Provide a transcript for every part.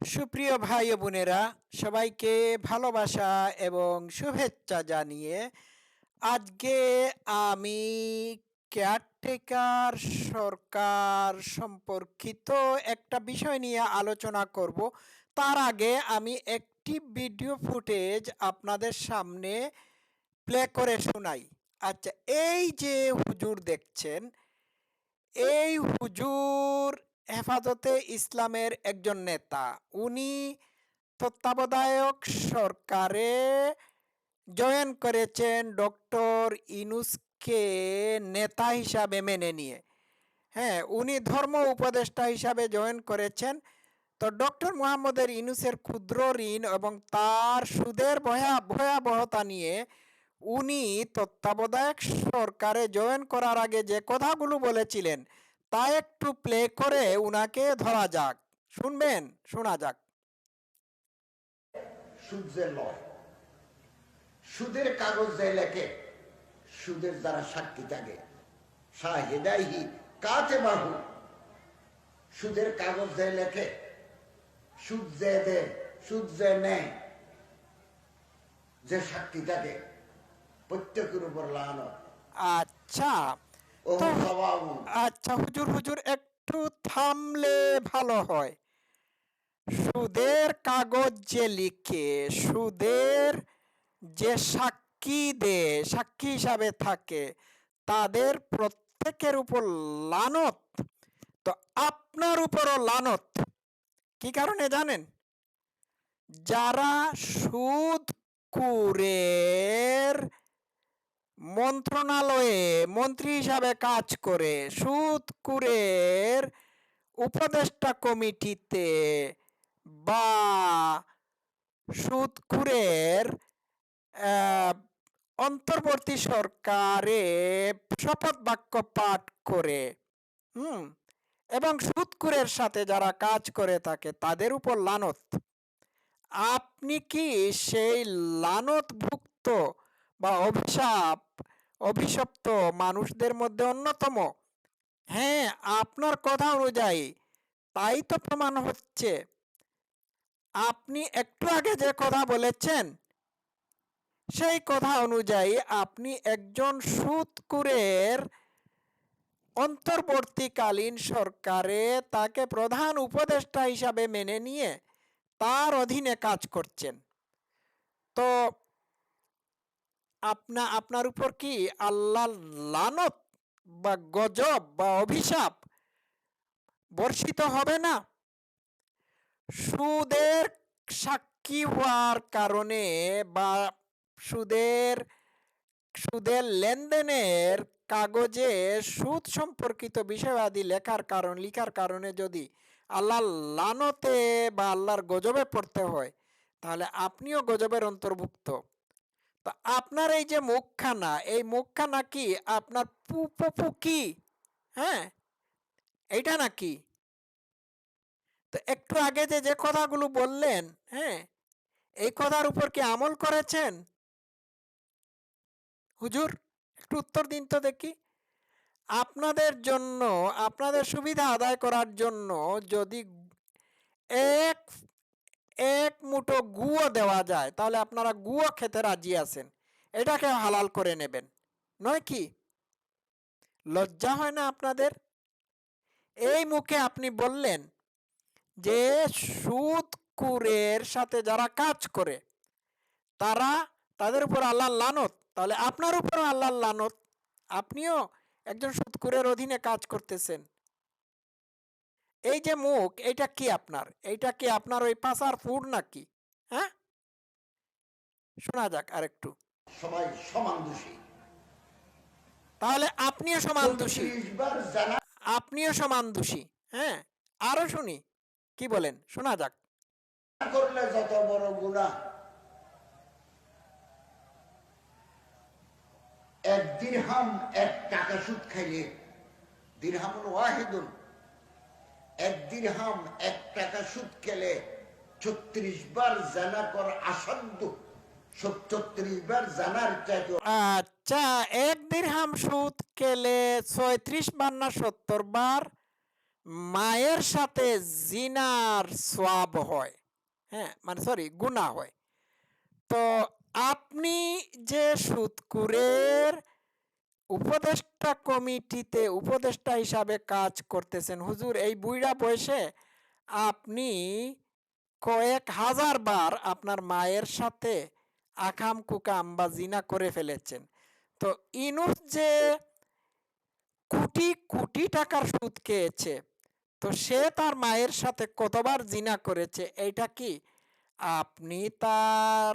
সুপ্রিয় ভাই বোনেরা, সবাইকে ভালোবাসা এবং শুভেচ্ছা জানিয়ে আজকে আমি কেয়ারটেকার সরকার সম্পর্কিত একটা বিষয় নিয়ে আলোচনা করব। তার আগে আমি একটি ভিডিও ফুটেজ আপনাদের সামনে প্লে করে শোনাই। আচ্ছা এই যে হুজুর দেখছেন, এই হুজুর হেফাজতে ইসলামের একজন নেতা। উনি তত্ত্বাবধায়ক সরকারে জয়েন করেছেন ডক্টর ইনুসকে নেতা হিসাবে মেনে নিয়ে। হ্যাঁ উনি ধর্ম উপদেষ্টা হিসাবে জয়েন করেছেন। তো ডক্টর মোহাম্মদের ইনুসের ক্ষুদ্র ঋণ এবং তার সুদের ভয়া, ভয়াবহতা নিয়ে উনি তত্ত্বাবধায়ক সরকারে জয়েন করার আগে যে কথাগুলো বলেছিলেন তা একটু প্লে করে উনাকে ধরা যাক। শুনবেন? শোনা যাক। সুদ লয় সুদের কাগজ যে লেখে সুদের দ্বারা সাক্ষী থাকে শাহেদাইহি কাতে বাহু। সুদের কাগজ যে লেখে সুদ যে দে সুদ যে নেয় যে সাক্ষী থাকে প্রত্যেকের উপর লানো আচ্ছা। আচ্ছা হুজুর হুজুর একটু থামলে ভালো হয়। সুদের কাগজ যে লিখে সুদের যে সাক্ষী দে সাক্ষী হিসাবে থাকে তাদের প্রত্যেকের উপর লানত। তো আপনার উপরও লানত। কি কারণে জানেন? যারা সুদ কুরের মন্ত্রণালয়ে মন্ত্রী হিসাবে কাজ করে সুদকুরের উপদেষ্টা কমিটিতে বা সুদকুরের অন্তর্বর্তী সরকারে শপথ বাক্য পাঠ করে, হুম, এবং সুদকুরের সাথে যারা কাজ করে থাকে তাদের উপর লানত। আপনি কি সেই লানতভুক্ত বা অভিশাপ, অভিশপ্ত মানুষদের মধ্যে অন্যতম। হ্যাঁ আপনার কথা অনুযায়ী তাই তো প্রমাণ হচ্ছে। আপনি একটু আগে যে কথা বলেছেন, সেই কথা অনুযায়ী আপনি একজন সুদকুরের অন্তর্বর্তীকালীন সরকারে তাকে প্রধান উপদেষ্টা হিসাবে মেনে নিয়ে তার অধীনে কাজ করছেন। তো আপনা, আপনার উপর কি আল্লাহ লানত বা গজব বা অভিশাপ বর্ষিত হবে না? সুদের সাক্ষী হওয়ার কারণে বা সুদের সুদের লেনদেনের কাগজে সুদ সম্পর্কিত বিষয়াদি লেখার কারণ, লিখার কারণে যদি আল্লাহ লানতে বা আল্লাহর গজবে পড়তে হয়, তাহলে আপনিও গজবের অন্তর্ভুক্ত। তা আপনার এই যে মুখখানা, এই মুখখানা কি আপনার পুপু কি? হ্যাঁ? এইটা নাকি তো একটু আগে যে যে কথাগুলো বললেন হ্যাঁ এই কথার উপর কি আমল করেছেন? হুজুর, একটু উত্তর দিন তো দেখি। আপনাদের জন্য, আপনাদের সুবিধা আদায় করার জন্য যদি এক এক মুঠো গুঁয়ো দেওয়া যায়, তাহলে আপনারা গুঁয়ো খেতে রাজি আছেন। এটাকে হালাল করে নেবেন। নয় কি? লজ্জা হয় না আপনাদের? এই মুখে আপনি বললেন যে সুদ কুরের সাথে যারা কাজ করে, তারা তাদের উপর আল্লাহ লানত। তাহলে আপনার উপর আল্লাহ লানত? আপনিও একজন সুদকুরের অধীনে কাজ করতেছেন। এই যে মুখ এইটা কি আপনার? এইটা কি আপনার ওই পাশার ফুড নাকি? হ্যাঁ? শোনা যাক আরেকটু। সবাই সমান দোষী। তাহলে আপনিও সমান দোষী। আপনিও সমান দোষী। হ্যাঁ আরও শুনি। কি বলেন? শোনা যাক। করলে যত বড় গুণা এক দিরহাম এক টাকা সুদ খাইলে দিরহামুল ওয়াহিদুন। এক দিরহাম, এক টাকা সুদ খেলে ছত্রিশ বার জানা কর আসাধ্য আচ্ছা এক দিরহাম সুদ কেলে ছয়ত্রিশ বার না সত্তর বার মায়ের সাথে জিনার সোয়াব হয়। হ্যাঁ মানে সরি গুনাহ হয়। তো আপনি যে সুদকুরের উপদেষ্টা কমিটিতে উপদেষ্টা হিসাবে কাজ করতেছেন। হুজুর, এই বুইড়া বয়সে আপনি কয়েক হাজার বার আপনার মায়ের সাথে আকাম কুকাম বা জিনা করে ফেলেছেন। তো ইনুস যে কোটি কোটি টাকার সুদ খেয়েছে, তো সে তার মায়ের সাথে কতবার জিনা করেছে, এইটা কি আপনি তার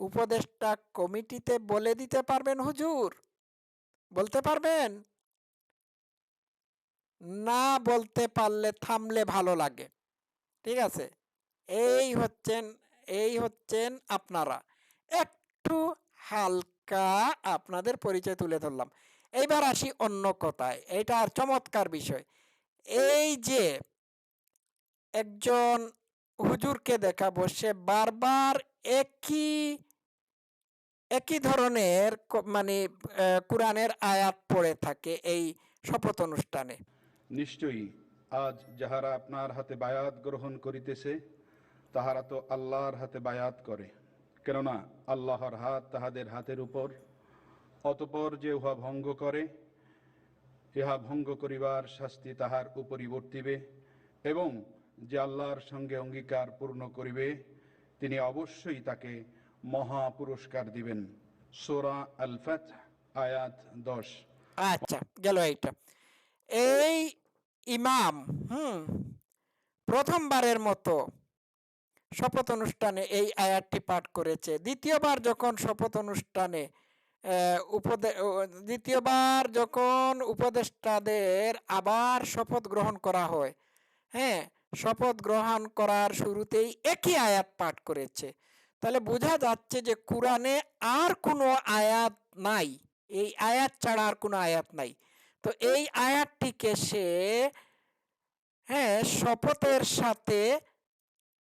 উপদেষ্টা কমিটিতে বলে দিতে পারবেন হুজুর? বলতে পারবেন? না বলতে পারলে থামলে ভালো লাগে। ঠিক আছে? এই হচ্ছেন এই হচ্ছেন আপনারা। একটু হালকা আপনাদের পরিচয় তুলে ধরলাম। এইবার আসি অন্য কথায়। এটা আর চমৎকার বিষয়। এই যে একজন হুজুরকে দেখাবো, সে বারবার একই একই ধরনের মানে কোরআনের আয়াত পড়ে থাকে এই শপথ অনুষ্ঠানে। নিশ্চয়ই, আজ যাহারা আপনার হাতে বায়াত গ্রহণ করিতেছে, তাহারা তো আল্লাহর হাতে বায়াত করে। কেননা, আল্লাহর হাত তাহাদের হাতের উপর, অতপর যে উহা ভঙ্গ করে, ইহা ভঙ্গ করিবার শাস্তি তাহার উপরই বর্তিবে এবং যে আল্লাহর সঙ্গে অঙ্গীকার পূর্ণ করিবে, তিনি অবশ্যই তাকে মহা পুরস্কার দিবেন। সোরা আল ফাত আয়াত দশ। আচ্ছা গেল এইটা। এই ইমাম, হুম, প্রথমবারের মতো শপথ অনুষ্ঠানে এই আয়াতটি পাঠ করেছে। দ্বিতীয়বার যখন শপথ অনুষ্ঠানে উপদে দ্বিতীয়বার যখন উপদেষ্টাদের আবার শপথ গ্রহণ করা হয় হ্যাঁ শপথ গ্রহণ করার শুরুতেই একই আয়াত পাঠ করেছে। তাহলে বোঝা যাচ্ছে যে কোরআনে আর কোনো আয়াত নাই। এই আয়াত ছাড়া আর কোনো আয়াত নাই। তো এই আয়াতটিকে সে হ্যাঁ শপথের সাথে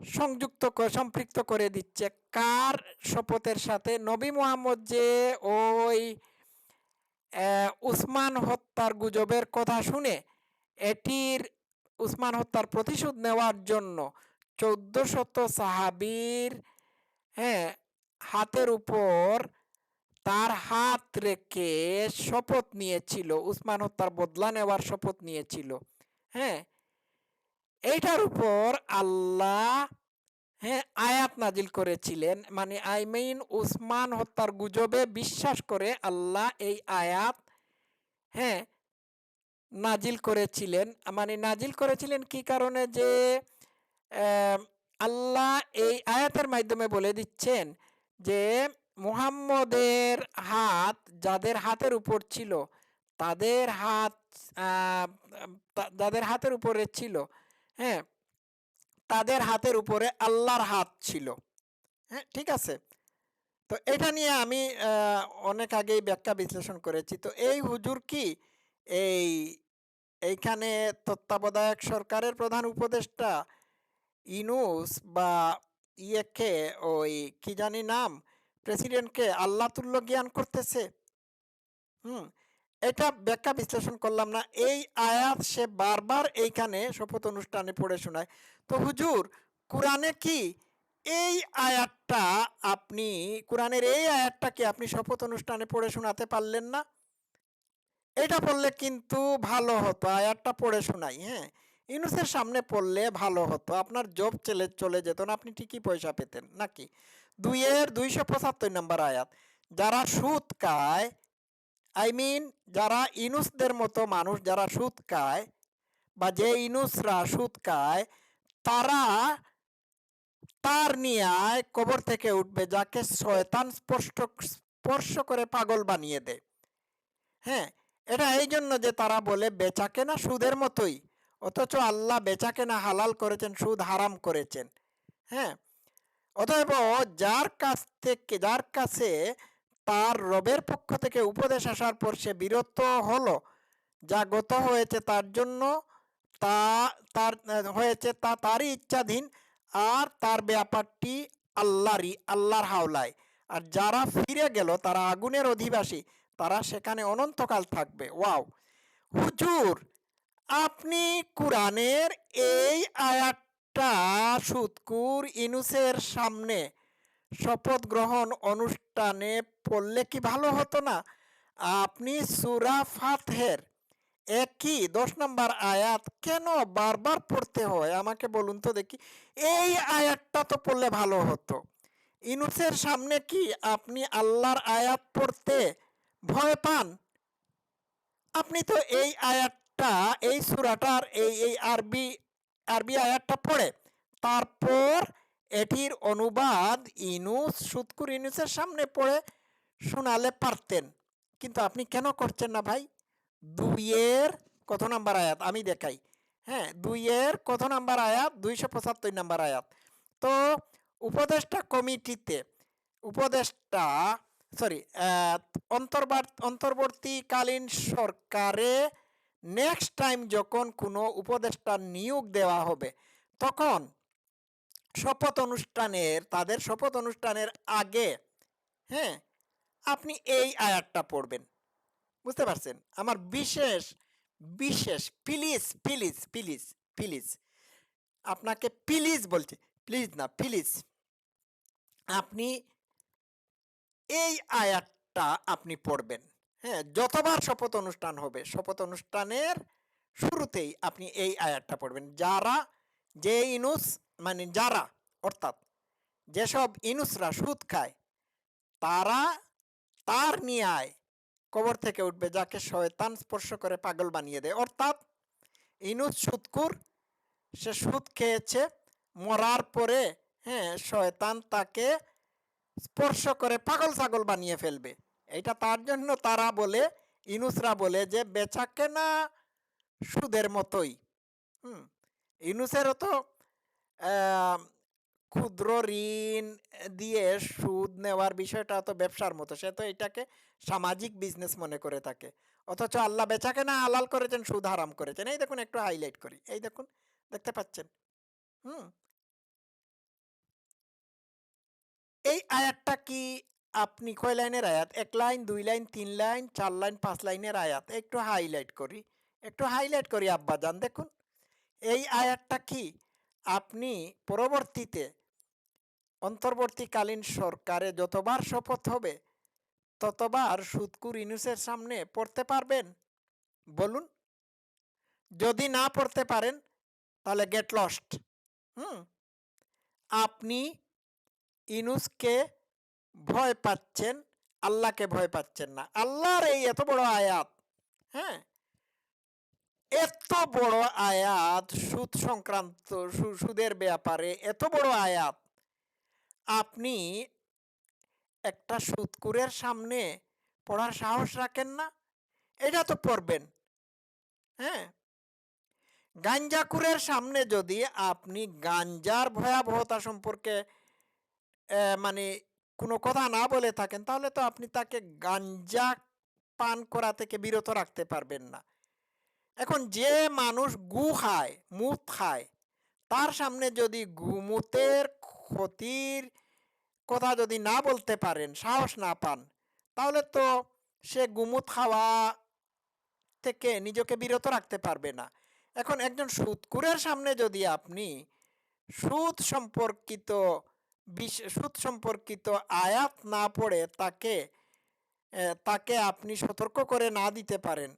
সংযুক্ত সম্পৃক্ত করে দিচ্ছে। কার শপথের সাথে? নবী মোহাম্মদ যে ওই উসমান হত্যার গুজবের কথা শুনে, এটির উসমান হত্যার প্রতিশোধ নেওয়ার জন্য চোদ্দ শত সাহাবির হ্যাঁ হাতের উপর তার হাত রেখে শপথ নিয়েছিল। উসমান হত্যার বদলা নেওয়ার শপথ নিয়েছিল। হ্যাঁ এইটার উপর আল্লাহ হ্যাঁ আয়াত নাজিল করেছিলেন। মানে আই মিন উসমান হত্যার গুজবে বিশ্বাস করে আল্লাহ এই আয়াত হ্যাঁ নাজিল করেছিলেন। মানে নাজিল করেছিলেন কি কারণে? যে আল্লাহ এই আয়াতের মাধ্যমে বলে দিচ্ছেন যে, মুহাম্মদের হাত যাদের হাতের উপর ছিল, তাদের হাত যাদের হাতের উপরে ছিল হ্যাঁ তাদের হাতের উপরে আল্লাহর হাত ছিল হ্যাঁ ঠিক আছে? তো এটা নিয়ে আমি অনেক আগেই ব্যাখ্যা বিশ্লেষণ করেছি। তো এই হুজুর কি এই, এইখানে তত্ত্বাবধায়ক সরকারের প্রধান উপদেষ্টা ইনুস বা ইয়েকে ওই কি জানি নাম? প্রেসিডেন্টকে আল্লাহ তুল্য জ্ঞান করতেছে। হুম, এটা ব্যাখ্যা বিশ্লেষণ করলাম না। এই আয়াত সে বারবার এইখানে শপথ অনুষ্ঠানে পড়ে শোনায়। তো হুজুর, কোরআনে কি এই আয়াতটা আপনি, কোরআনের এই আয়াতটা কি আপনি শপথ অনুষ্ঠানে পড়ে শোনাতে পারলেন না? এটা পড়লে কিন্তু ভালো হতো, আয়াতটা পড়ে শোনাই হ্যাঁ। ইউনুসের সামনে পড়লে ভালো হতো, আপনার জব চলে চলে যেত না, আপনি ঠিকই পয়সা পেতেন, নাকি? দুইয়ের দুইশো পঁচাত্তর নম্বর আয়াত, যারা সুদ খায় আই মিন যারা ইনুসদের মতো মানুষ, যারা সুদ খায়, বা যে ইনুসরা সুদ খায়, তারা তার নিয়ায় কবর থেকে উঠবে, যাকে শয়তান স্পর্শ স্পর্শ করে পাগল বানিয়ে দেয়। হ্যাঁ এটা এই জন্য যে তারা বলে বেচা কেনা সুদের মতোই। অথচ আল্লাহ বেচা কেনা হালাল করেছেন, সুদ হারাম করেছেন। হ্যাঁ? অতএব যার কাছ থেকে, যার কাছে তার রবের পক্ষ থেকে উপদেশ আসার পর সে বিরত হলো, যা গত হয়েছে তার জন্য, তা, তার, হয়েছে তা তারই ইচ্ছাধীন, আর তার ব্যাপারটি আল্লাহরই, আল্লাহর হাওলায়। আর যারা ফিরে গেল, তারা আগুনের অধিবাসী, তারা সেখানে অনন্তকাল থাকবে। ওয়াও! হুজুর আপনি কোরআনের এই আয়াতটা সুৎকুর ইনুসের সামনে শপথ গ্রহণ অনুষ্ঠানে পড়লে কি ভালো হতো না? আপনি সুরা ফাতহের একই দশ নম্বর আয়াত কেন বারবার পড়তে হয়? আমাকে বলুন তো দেখি। এই আয়াতটা তো পড়লে ভালো হতো। ইনুসের সামনে কি আপনি আল্লাহর আয়াত পড়তে ভয় পান? আপনি তো এই আয়াতটা এই সুরাটার, এই এই আরবি আরবি আয়াতটা পড়ে। তারপর এটির অনুবাদ ইনুস, সুৎকুর ইনুসের সামনে পড়ে, শোনালে পারতেন। কিন্তু আপনি কেন করছেন না ভাই? দুইয়ের কত নাম্বার আয়াত? আমি দেখাই। হ্যাঁ দুইয়ের কত নাম্বার আয়াত? দুইশো পঁচাত্তর নাম্বার আয়াত। তো উপদেষ্টা কমিটিতে, উপদেষ্টা সরি অন্তর্বর্তীকালীন সরকারে নেক্সট টাইম যখন কোনো উপদেষ্টা নিয়োগ দেওয়া হবে, তখন শপথ অনুষ্ঠানের, তাদের শপথ অনুষ্ঠানের আগে হ্যাঁ আপনি এই আয়াতটা পড়বেন। বুঝতে পারছেন? আমার বিশেষ বিশেষ প্লিজ প্লিজ প্লিজ প্লিজ আপনাকে প্লিজ বলছি প্লিজ না প্লিজ আপনি এই আয়াতটা আপনি পড়বেন। হ্যাঁ যতবার শপথ অনুষ্ঠান হবে, শপথ অনুষ্ঠানের শুরুতেই আপনি এই আয়াতটা পড়বেন। যারা, যে ইনুস মানে যারা, অর্থাৎ যেসব ইনুসরা সুদ খায়, তারা তার নিয়ায় কবর থেকে উঠবে, যাকে শয়তান স্পর্শ করে পাগল বানিয়ে দেয়। অর্থাৎ ইনুস সুদকুর সে সুদ খেয়েছে, মরার পরে হ্যাঁ শয়তান তাকে স্পর্শ করে পাগল ছাগল বানিয়ে ফেলবে। এটা তার জন্য তারা বলে, ইনুসরা বলে যে, বেচা কেনা সুদের মতোই। হুম, ইনুসেরও তো ক্ষুদ্র ঋণ দিয়ে সুদ নেওয়ার বিষয়টা তো ব্যবসার মতো। সে তো এটাকে সামাজিক বিজনেস মনে করে থাকে। অথচ আল্লাহ বেচা কেনা হালাল করেছেন, সুদ হারাম করেছেন। এই দেখুন, একটু হাইলাইট করি। এই দেখুন, দেখতে পাচ্ছেন? হুম, এই আয়াতটা কি আপনি কয় লাইনের আয়াত? এক লাইন, দুই লাইন, তিন লাইন, চার লাইন, পাঁচ লাইনের আয়াত। একটু হাইলাইট করি। একটু হাইলাইট করি, আব্বা যান দেখুন। এই আয়াতটা কি? আপনি পরবর্তীতে অন্তর্বর্তীকালীন সরকারে যতবার শপথ হবে, ততবার সুদকুর ইনুসের সামনে পড়তে পারবেন? বলুন। যদি না পড়তে পারেন, তাহলে গেট লস্ট হুম? আপনি ইনুসকে ভয় পাচ্ছেন, আল্লাহকে ভয় পাচ্ছেন না। আল্লাহর এই এত বড় আয়াত হ্যাঁ? এত বড় আয়াত, সুদ সংক্রান্ত সুদের ব্যাপারে এত বড় আয়াত। আপনি একটা সুদকুরের সামনে পড়ার সাহস রাখেন না? এটা তো পড়বেন হ্যাঁ? গাঞ্জাকুরের সামনে যদি আপনি গাঞ্জার ভয়াবহতা সম্পর্কে মানে কোনো কথা না বলে থাকেন, তাহলে তো আপনি তাকে গাঞ্জা পান করা থেকে বিরত রাখতে পারবেন না। এখন যে মানুষ গু খায়, মুত খায়, তার সামনে যদি গুমুতের ক্ষতির কথা যদি না বলতে পারেন, সাহস না পান, তাহলে তো সে গুমুত খাওয়া থেকে নিজেকে বিরত রাখতে পারবে না। এখন একজন সুদকুরের সামনে যদি আপনি সুদ সম্পর্কিত সুদ সম্পর্কিত আয়াত না পড়ে তাকে তাকে আপনি সতর্ক করে না দিতে পারেন।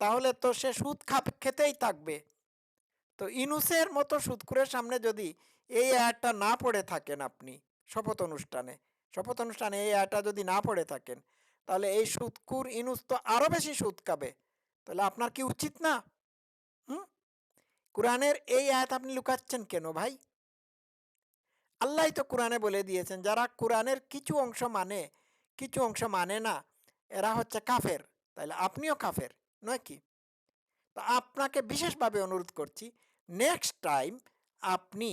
তাহলে তো সে সুদ খাপ খেতেই থাকবে। তো ইনুসের মতো সুদকুরের সামনে যদি এই আয়াতটা না পড়ে থাকেন আপনি শপথ অনুষ্ঠানে শপথ অনুষ্ঠানে এই আয়াতটা যদি না পড়ে থাকেন, তাহলে এই সুদকুর ইনুস তো আরও বেশি সুদ খাবে। তাহলে আপনার কি উচিত না? হুম? কোরআনের এই আয়াত আপনি লুকাচ্ছেন কেন ভাই? আল্লাহ তো কোরআনে বলে দিয়েছেন, যারা কোরআনের কিছু অংশ মানে কিছু অংশ মানে না, এরা হচ্ছে কাফের। তাহলে আপনিও কাফের, নয় কি? তো আপনাকে বিশেষভাবে অনুরোধ করছি নেক্সট টাইম আপনি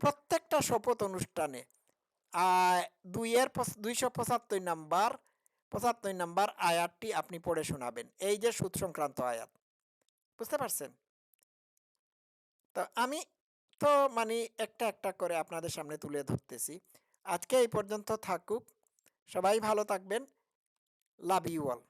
প্রত্যেকটা শপথ অনুষ্ঠানে দুইয়ের দুইশো পঁচাত্তর নাম্বার পঁচাত্তর নাম্বার আয়াতটি আপনি পড়ে শোনাবেন, এই যে সুদ সংক্রান্ত আয়াত। বুঝতে পারছেন? তো আমি মানে একটা একটা করে আপনাদের সামনে তুলে ধরতেছি। আজকে এই পর্যন্ত থাকুক। সবাই ভালো থাকবেন। Love you all